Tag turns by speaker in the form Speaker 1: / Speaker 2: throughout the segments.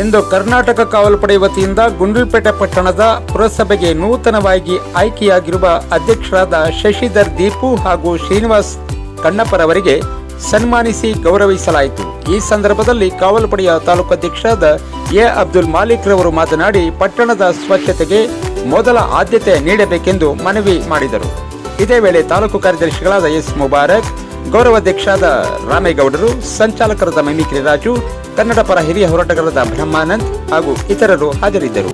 Speaker 1: ಇಂದು ಕರ್ನಾಟಕ ಕಾವಲುಪಡೆ ವತಿಯಿಂದ ಗುಂಡ್ಲುಪೇಟೆ ಪಟ್ಟಣದ ಪುರಸಭೆಗೆ ನೂತನವಾಗಿ ಆಯ್ಕೆಯಾಗಿರುವ ಅಧ್ಯಕ್ಷರಾದ ಶಶಿಧರ್ ದೀಪು ಹಾಗೂ ಶ್ರೀನಿವಾಸ್ ಕಣ್ಣಪ್ಪರವರಿಗೆ ಸನ್ಮಾನಿಸಿ ಗೌರವಿಸಲಾಯಿತು. ಈ ಸಂದರ್ಭದಲ್ಲಿ ಕಾವಲುಪಡೆಯ ತಾಲೂಕು ಅಧ್ಯಕ್ಷರಾದ ಎ ಅಬ್ದುಲ್ ಮಾಲಿಕ್ ರವರು ಮಾತನಾಡಿ, ಪಟ್ಟಣದ ಸ್ವಚ್ಛತೆಗೆ ಮೊದಲ ಆದ್ಯತೆ ನೀಡಬೇಕೆಂದು ಮನವಿ ಮಾಡಿದರು. ಇದೇ ವೇಳೆ ತಾಲೂಕು ಕಾರ್ಯದರ್ಶಿಗಳಾದ ಎಸ್ ಮುಬಾರಕ್ ಗೌರವಾಧ್ಯಕ್ಷರಾದ ರಾಮೇಗೌಡರು, ಸಂಚಾಲಕರಾದ ಮೈಮಿಕ್ರಿ ರಾಜು, ಕನ್ನಡ ಪರ ಹಿರಿಯ ಹೋರಾಟಗಾರರಾದ ಬ್ರಹ್ಮಾನಂದ್ ಹಾಗೂ ಇತರರು ಹಾಜರಿದ್ದರು.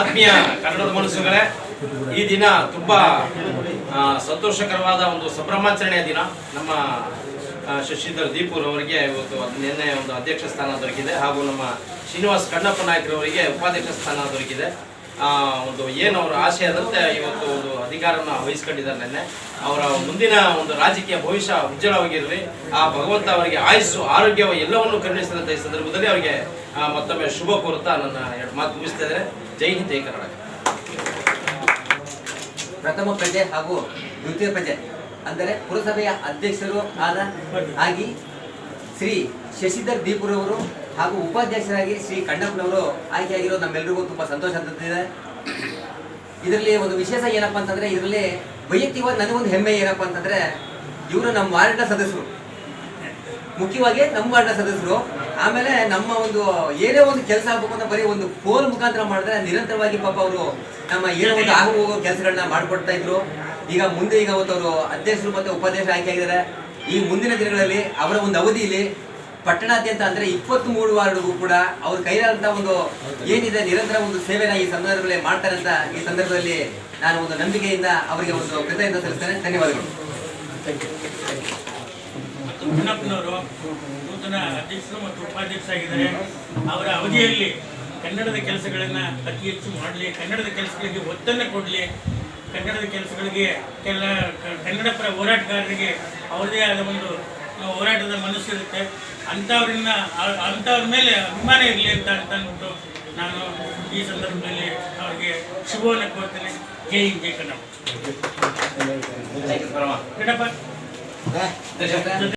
Speaker 2: ಆತ್ಮೀಯ ಕನ್ನಡದ ಮನಸ್ಸುಗಳೇ, ಈ ದಿನ ತುಂಬಾ ಸಂತೋಷಕರವಾದ ಒಂದು ಸಂಭ್ರಮಾಚರಣೆಯ ದಿನ. ನಮ್ಮ ಶಶಿಧರ್ ದೀಪೂರ್ ಅವರಿಗೆ ಇವತ್ತು ನಿನ್ನೆ ಒಂದು ಅಧ್ಯಕ್ಷ ಸ್ಥಾನ ದೊರಕಿದೆ ಹಾಗೂ ನಮ್ಮ ಶ್ರೀನಿವಾಸ್ ಕಣ್ಣಪ್ಪ ನಾಯಕರವರಿಗೆ ಉಪಾಧ್ಯಕ್ಷ ಸ್ಥಾನ ದೊರಕಿದೆ. ಒಂದು ಏನು ಅವರ ಆಶಯದಂತೆ ಇವತ್ತು ಒಂದು ಅಧಿಕಾರವನ್ನು ವಹಿಸ್ಕೊಂಡಿದ್ದಾರೆ ನಿನ್ನೆ. ಅವರ ಮುಂದಿನ ಒಂದು ರಾಜಕೀಯ ಭವಿಷ್ಯ ಉಜ್ವಲವಾಗಿರಲಿ. ಆ, ಭಗವಂತ ಅವರಿಗೆ ಆಯಸ್ಸು ಆರೋಗ್ಯ ಎಲ್ಲವನ್ನು ಕರುಣಿಸಿದಂತ ಈ ಸಂದರ್ಭದಲ್ಲಿ ಅವರಿಗೆ ಮತ್ತೊಮ್ಮೆ ಶುಭ ಕೋರುತ್ತಾ ನನ್ನ ಎರಡು ಮಾತು ಮುಗಿಸ್ತಾ ಇದ್ದಾರೆ ಜೈ ಹಿಂದ್, ಜೈ ಕರ್ನಾಟಕ.
Speaker 3: ಪ್ರಥಮ ಪ್ರಜೆ ಹಾಗೂ ದ್ವಿತೀಯ ಪ್ರಜೆ ಅಂದರೆ ಪುರಸಭೆಯ ಅಧ್ಯಕ್ಷರು ಆದ ಆಗಿ ಶ್ರೀ ಶಶಿಧರ್ ದೀಪುರವರು ಹಾಗೂ ಉಪಾಧ್ಯಕ್ಷರಾಗಿ ಶ್ರೀ ಕಣ್ಣಪ್ಪನವರು ಆಯ್ಕೆಯಾಗಿರೋದು ನಮ್ಮೆಲ್ಲರಿಗೂ ತುಂಬ ಸಂತೋಷ ತಂದಿದೆ ಇದರಲ್ಲಿ ಒಂದು ವಿಶೇಷ ಏನಪ್ಪ ಅಂತಂದ್ರೆ, ಇದರಲ್ಲಿ ವೈಯಕ್ತಿಕವಾಗಿ ನನಗೊಂದು ಹೆಮ್ಮೆ ಏನಪ್ಪ ಅಂತಂದ್ರೆ, ಇವರು ನಮ್ಮ ವಾರ್ಡ್ನ ಸದಸ್ಯರು. ಮುಖ್ಯವಾಗಿ ನಮ್ಮ ವಾರ್ಡ್ನ ಸದಸ್ಯರು. ಆಮೇಲೆ ನಮ್ಮ ಒಂದು ಏನೇ ಒಂದು ಕೆಲಸ ಆಗ್ಬೇಕು ಅಂತ ಬರೀ ಒಂದು ಫೋನ್ ಮುಖಾಂತರ ಮಾಡಿದ್ರೆ ನಿರಂತರವಾಗಿ ಪಾಪ ಅವರು ನಮ್ಮ ಏನೋ ಒಂದು ಆಗು ಹೋಗೋ ಕೆಲಸಗಳನ್ನ ಮಾಡ್ಕೊಡ್ತಾ ಇದ್ರು. ಈಗ ಮುಂದೆ ಈಗ ಅವತ್ತು ಅವರು ಅಧ್ಯಕ್ಷರು ಮತ್ತೆ ಉಪಾಧ್ಯಕ್ಷರು ಆಯ್ಕೆ ಆಗಿದ್ದಾರೆ. ಈ ಮುಂದಿನ ದಿನಗಳಲ್ಲಿ ಅವರ ಒಂದು ಅವಧಿಯಲ್ಲಿ ಪಟ್ಟಣಾದ್ಯಂತ ಅಂದ್ರೆ ಇಪ್ಪತ್ತ್ ಮೂರು ವಾರ್ಡ್ಗೂ ಕೂಡ ಅವ್ರ ಕೈಲಾದಂತ ಒಂದು ಏನಿದೆ ನಿರಂತರ ಒಂದು ಸೇವೆನ ಈ ಸಂದರ್ಭದಲ್ಲಿ ಮಾಡ್ತಾರೆ ಅಂತ ಈ ಸಂದರ್ಭದಲ್ಲಿ ನಾನು ಒಂದು ನಂಬಿಕೆಯಿಂದ ಅವರಿಗೆ ಒಂದು ಕೃತಜ್ಞತೆ ಸಲ್ಲಿಸ್ತೇನೆ. ಧನ್ಯವಾದಗಳು.
Speaker 4: ನೂತನ ಅಧ್ಯಕ್ಷರು ಮತ್ತು ಉಪಾಧ್ಯಕ್ಷರಾಗಿದ್ದಾರೆ. ಅವರ ಅವಧಿಯಲ್ಲಿ ಕನ್ನಡದ ಕೆಲಸಗಳನ್ನ ಅತಿ ಹೆಚ್ಚು ಮಾಡಲಿ ಕನ್ನಡದ ಕೆಲಸಗಳಿಗೆ ಒತ್ತನ್ನು ಕೊಡಲಿ ಕನ್ನಡದ ಕೆಲಸಗಳಿಗೆ ಕೆಲ ಕನ್ನಡ ಪರ ಹೋರಾಟಗಾರರಿಗೆ ಅವರದೇ ಆದ ಒಂದು ಹೋರಾಟದ ಹೋರಾಟದ ಮನಸ್ಸಿರುತ್ತೆ ಅಂಥವ್ರನ್ನ ಅಂಥವ್ರ ಮೇಲೆ ಅಭಿಮಾನ ಇರಲಿ ಅಂತ ಅಂತ ಅಂದ್ಬಿಟ್ಟು ನಾನು ಈ ಸಂದರ್ಭದಲ್ಲಿ ಅವ್ರಿಗೆ ಶುಭವನ್ನು ಕೋರ್ತೇನೆ. ಜೈ ಜೈ ಕನ್ನಡ. ಕನ್ನಡಪ್ಪ